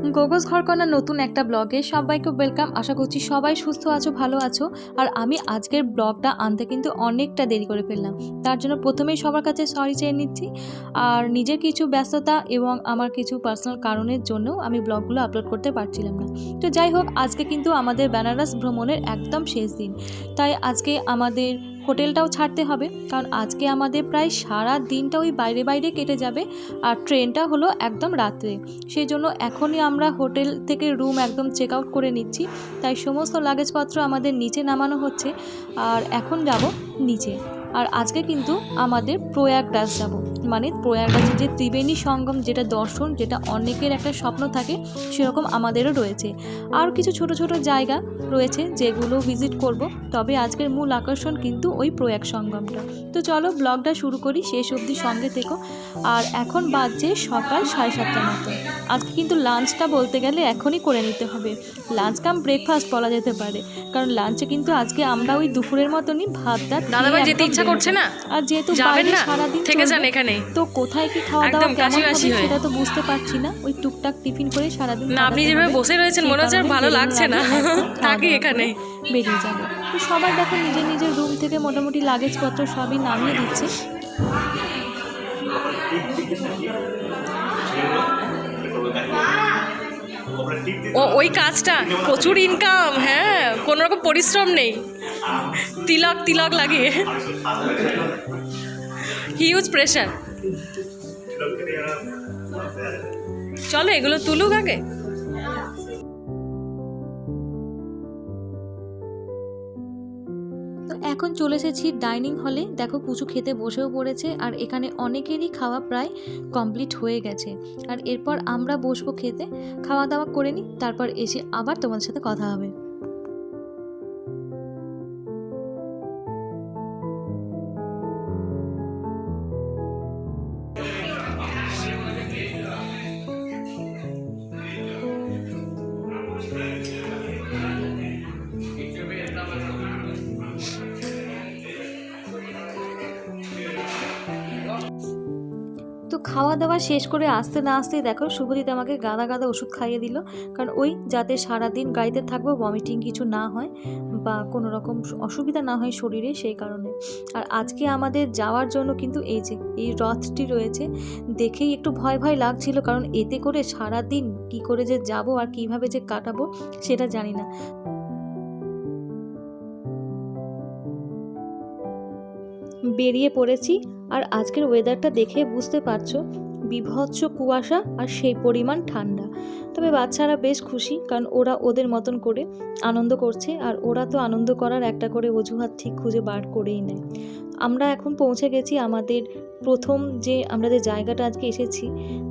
গোগোস ঘরকন্যা নতুন একটা ব্লগে সবাইকে ওয়েলকাম। আশা করছি সবাই সুস্থ আছো, ভালো আছো। আর আমি আজকের ব্লগটা আনতে কিন্তু অনেকটা দেরি করে ফেললাম। তার জন্য প্রথমেই সবার কাছে সরি চেয়ে নিচ্ছি। আর নিজের কিছু ব্যস্ততা এবং আমার কিছু পার্সোনাল কারণের জন্য আমি ব্লগগুলো আপলোড করতে পারছিলাম না। তো যাই হোক, আজকে কিন্তু আমাদের বেনারস ভ্রমণের একদম শেষ দিন। তাই আজকে আমাদের হোটেলটাও ছাড়তে হবে, কারণ আজকে আমাদের প্রায় সারা দিনটা ওই বাইরে বাইরে কেটে যাবে আর ট্রেনটা হলো একদম রাত্রে। সেই জন্য এখনই আমরা হোটেল থেকে রুম একদম চেক আউট করে নিচ্ছি। তাই সমস্ত লাগেজপত্র আমাদের নিচে নামানো হচ্ছে আর এখন যাব নিচে। আর আজকে কিন্তু আমাদের প্রয়াগরাজ যাব। মানে প্রয়াগরাজের যে ত্রিবেণী সঙ্গম যেটা দর্শন যেটা অনেকের একটা স্বপ্ন থাকে সেরকম আমাদেরও রয়েছে। আর কিছু ছোট ছোট জায়গা রয়েছে যেগুলো ভিজিট করব তবে আজকের মূল আকর্ষণ কিন্তু ওই প্রয়াগ সঙ্গমটা। তো চলো ব্লগটা শুরু করি শেষ অবধি সঙ্গে থেকো। আর এখন বাজছে সকাল সাড়ে সাতটার মতো। আজকে কিন্তু লাঞ্চটা বলতে গেলে এখনই করে নিতে হবে। লাঞ্চ কাম ব্রেকফাস্ট বলা যেতে পারে। কারণ লাঞ্চে কিন্তু আজকে আমরা ওই দুপুরের মতনই ভাত যেতে একদম ইচ্ছা করছে না? আর যেহেতু যাবেন না? সারাদিন থেকে যান এখানে। তো কোথায় কি খাওয়া দাওয়া একদম কেমন হবে সেটা তো বুঝতে পারছি না। ওই টুকটাক টিফিন করে সারাদিন না আপনি যেভাবে বসে রয়েছেন মনে হচ্ছে ভালো লাগছে না। থাকি এখানে। বেরিয়ে যাব। তো সবাই দেখো নিজের নিজের রুম থেকে মোটামুটি লাগেজপত্র সবই নামিয়ে দিচ্ছে। ও ওই কাজটা প্রচুর ইনকাম হ্যাঁ কোনো রকম পরিশ্রম নেই। তিলক তিলক লাগিয়ে। হিউজ প্রেশার চলো, এগুলো তুলুক আগে। এখন চলে এসেছি ডাইনিং হলে দেখো কুচু খেতে বসেও পড়েছে, আর এখানে অনেকেরই খাওয়া প্রায় কমপ্লিট হয়ে গেছে। আর এরপর আমরা বসবো খেতে। খাওয়া দাওয়া করে নিই, তারপর এসে আবার তোমাদের সাথে কথা হবে। খাওয়া দাওয়া শেষ করে আসতে না আসতেই দেখো শুভজিৎ আমাকে গাদা গাদা ওষুধ খাইয়ে দিল। কারণ ওই যাতে সারাদিন গাড়িতে থাকব ভমিটিং কিছু না হয় বা কোনো রকম অসুবিধা না হয় শরীরে সেই কারণে। আর আজকে আমাদের যাওয়ার জন্য কিন্তু এই যে, এই রথটি রয়েছে, দেখেই একটু ভয় ভয় লাগছিল কারণ এতে করে সারাদিন কি করে যে যাব আর কীভাবে যে কাটাবো সেটা জানি না। বেরিয়ে পড়েছি আর আজকের ওয়েদারটা দেখে বুঝতে পারছ, বিভৎস কুয়াশা আর সেই পরিমাণ ঠান্ডা। তবে বাচ্চারা বেশ খুশি কারণ ওরা ওদের মতন করে আনন্দ করছে আর ওরা তো আনন্দ করার একটা করে অজুহাত ঠিক খুঁজে বার করেই নেয়। আমরা এখন পৌঁছে গেছি আমাদের প্রথম যে আমরা যে জায়গাটা আজকে এসেছি,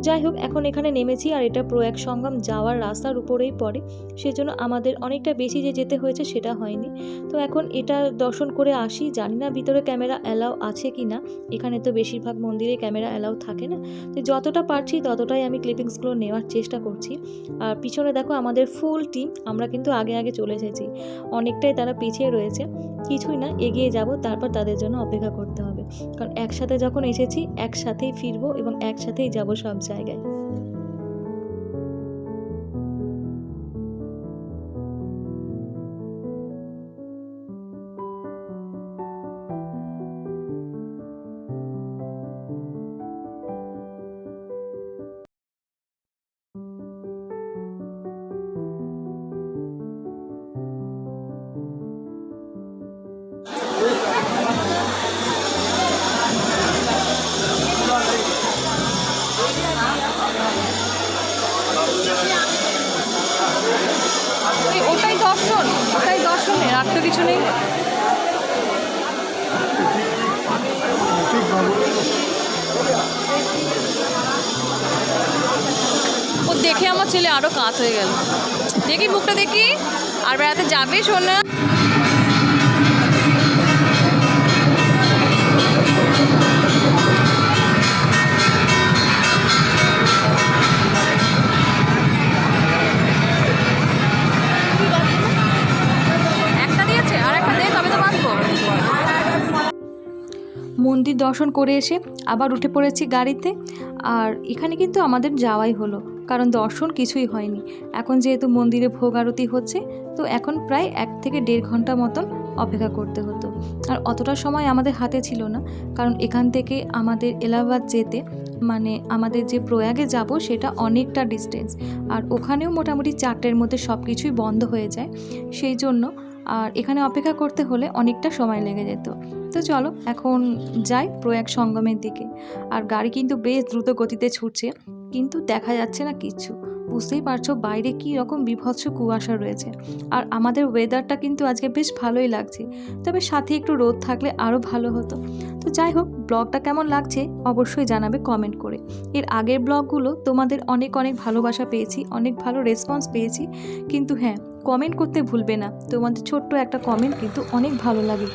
যাই হোক, এখন এখানে নেমেছি আর এটা প্রয়াগ সঙ্গম যাওয়ার রাস্তার উপরেই পড়ে। সেজন্য আমাদের অনেকটা বেশি যে যেতে হয়েছে সেটা হয়নি। তো এখন এটা দর্শন করে আসি। জানি না ভিতরে ক্যামেরা অ্যালাউ আছে কি না। এখানে তো বেশিরভাগ মন্দিরে ক্যামেরা অ্যালাউ থাকে না। তো যতটা পারছি ততটাই আমি ক্লিপিংসগুলো নেওয়ার চেষ্টা করছি। আর পিছনে দেখো আমাদের ফুল টিম, আমরা কিন্তু আগে আগে চলে এসেছি। অনেকটাই তারা পিছিয়ে রয়েছে। কিছুই না, এগিয়ে যাব, তারপর তাদের জন্য অপেক্ষা করতে হবে। কারণ একসাথে যখন এসেছি একসাথেই ফিরবো এবং একসাথেই যাব সব জায়গায়। দেখে আমার ছেলে আরও কাত হয়ে গেল। দেখি মুখটা দেখি, আর বেড়াতে যাবে তো মন্দির দর্শন করে এসে আবার উঠে পড়েছি গাড়িতে, আর এখানে কিন্তু আমাদের যাওয়াই হলো। কারণ দর্শন কিছুই হয়নি। এখন যেহেতু মন্দিরে ভোগ আরতি হচ্ছে, তো এখন প্রায় এক থেকে দেড় ঘণ্টা মতন অপেক্ষা করতে হতো। আর অতটা সময় আমাদের হাতে ছিল না, কারণ এখান থেকে আমাদের এলাহাবাদ যেতে মানে আমাদের যে প্রয়াগে যাব সেটা অনেকটা ডিস্টেন্স আর ওখানেও মোটামুটি চারটের মধ্যে সব কিছুই বন্ধ হয়ে যায়। সেই জন্য আর এখানে অপেক্ষা করতে হলে অনেকটা সময় লেগে যেত। তো চলো, এখন যাই প্রয়াগ সঙ্গমের দিকে। আর গাড়ি কিন্তু বেশ দ্রুত গতিতে ছুটছে। কিন্তু দেখা যাচ্ছে না কিচ্ছু বুঝতেই পারছ বাইরে কী রকম বিভৎস কুয়াশা রয়েছে। আর আমাদের ওয়েদারটা কিন্তু আজকে বেশ ভালোই লাগছে। তবে সাথে একটু রোদ থাকলে আরও ভালো হতো। তো যাই হোক, ব্লগটা কেমন লাগছে অবশ্যই জানাবে কমেন্ট করে। এর আগের ব্লগগুলো তোমাদের অনেক অনেক ভালোবাসা পেয়েছি, অনেক ভালো রেসপন্স পেয়েছি। কিন্তু হ্যাঁ কমেন্ট করতে ভুলবে না। তোমাদের ছোট্ট একটা কমেন্ট কিন্তু অনেক ভালো লাগে।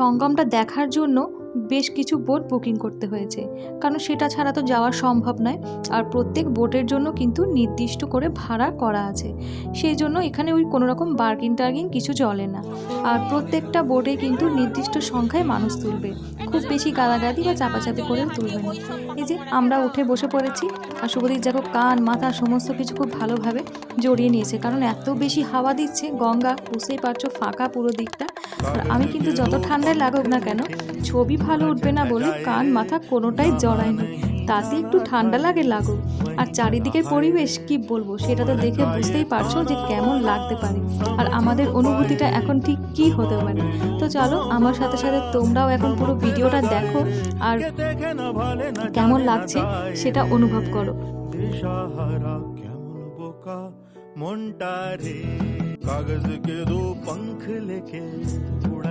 সঙ্গমটা দেখার জন্য বেশ কিছু বোট বুকিং করতে হয়েছে। কারণ সেটা ছাড়া তো যাওয়া সম্ভব নয়। আর প্রত্যেক বোটের জন্য কিন্তু নির্দিষ্ট করে ভাড়া করা আছে। সেই জন্য এখানে ওই কোনো রকম বার্গিন টার্গিন কিছু চলে না। আর প্রত্যেকটা বোটে কিন্তু নির্দিষ্ট সংখ্যায় মানুষ তুলবে। খুব বেশি গালাগালি বা চাপাচাপি করেও তুলবে না। এই যে আমরা উঠে বসে পড়েছি, আর শুভদীপ দেখো কান, মাথা সমস্ত কিছু খুব ভালোভাবে জড়িয়ে নিয়েছে। কারণ এত বেশি হাওয়া দিচ্ছে, গঙ্গা, বুঝতেই পারছ, ফাঁকা পুরো দিকটা। আর আমি কিন্তু যত ঠান্ডায় লাগুক না কেন, ছবি ভালো উঠবে না বলে কান মাথা কোনোটাই জড়ায়নি তাতে একটু ঠান্ডা লাগে লাগুক আর চারিদিকের পরিবেশ কি বলবো সেটা তো দেখে বুঝতেই পারছো যে কেমন লাগতে পারে আর আমাদের অনুভূতিটা এখন ঠিক কি হতে পারে তো চলো আমার সাথে সাথে তোমরাও এখন পুরো ভিডিওটা দেখো আর কেমন লাগছে সেটা অনুভব করো দিশাহারা কেমন বোকা মনটা রে कागज के दो पंख लेके उड़ा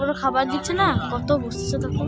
ওরা খাবার দিচ্ছে না? কত বসছে তখন?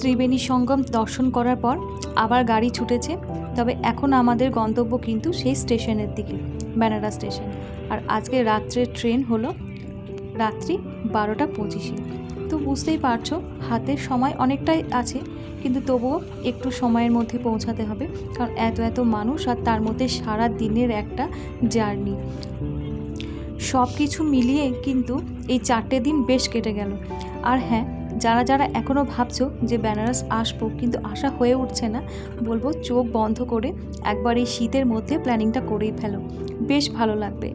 ত্রিবেণী সঙ্গম দর্শন করার পর আবার গাড়ি ছুটেছে। তবে এখন আমাদের গন্তব্য কিন্তু সেই স্টেশনের দিকে, বেনারস স্টেশন। আর আজকে রাত্রের ট্রেন হলো রাত্রি বারোটা পঁচিশে। তো বুঝতেই পারছ, হাতের সময় অনেকটাই আছে, কিন্তু তবুও একটু সময়ের মধ্যে পৌঁছাতে হবে। কারণ এত এত মানুষ আর তার মধ্যে সারা দিনের একটা জার্নি। সব কিছু মিলিয়ে কিন্তু এই চারটে দিন বেশ কেটে গেল। আর হ্যাঁ যারা যারা এখনও ভাবছ যে বেনারস আসব কিন্তু আশা হয়ে উঠছে না, বলব চোখ বন্ধ করে একবার এই শীতের মধ্যে প্ল্যানিংটা করেই ফেলো। বেশ ভালো লাগবে।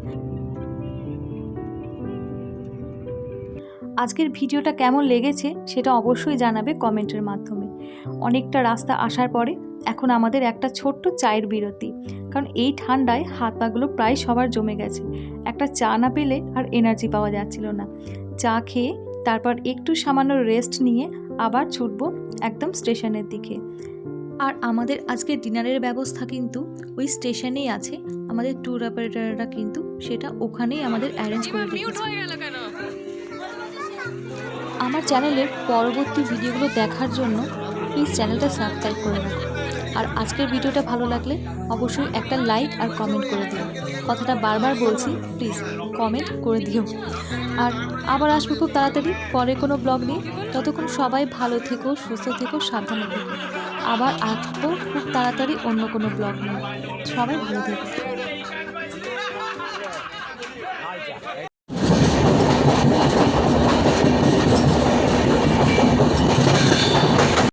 আজকের ভিডিওটা কেমন লেগেছে সেটা অবশ্যই জানাবে কমেন্টের মাধ্যমে। অনেকটা রাস্তা আসার পরে এখন আমাদের একটা ছোট্ট চায়ের বিরতি, কারণ এই ঠান্ডায় হাত পাগুলো প্রায় সবার জমে গেছে। একটা চা না পেলে আর এনার্জি পাওয়া যাচ্ছিল না। চা খেয়ে তারপর একটু সামান্য রেস্ট নিয়ে আবার ছুটব একদম স্টেশনের দিকে। আর আমাদের আজকে ডিনারের ব্যবস্থা কিন্তু ওই স্টেশনেই আছে। আমাদের ট্যুর অপারেটররা কিন্তু সেটা ওখানেই আমাদের অ্যারেঞ্জ করে কেন? আমার চ্যানেলের পরবর্তী ভিডিওগুলো দেখার জন্য প্লিজ চ্যানেলটা সাবস্ক্রাইব করে রাখো আর আজকের ভিডিওটা ভালো লাগলে অবশ্যই একটা লাইক আর কমেন্ট করে দিও। কথাটা বারবার বলছি, প্লিজ কমেন্ট করে দিও। আর আবার আসব খুব তাড়াতাড়ি, পরে কোনো ব্লগ নিয়ে। ততক্ষণ সবাই ভালো থেকো, সুস্থ থেকো, সাবধানে থেকো। আবার আসব খুব তাড়াতাড়ি অন্য কোনো ব্লগ নিয়ে। সবাই ভালো থেকো।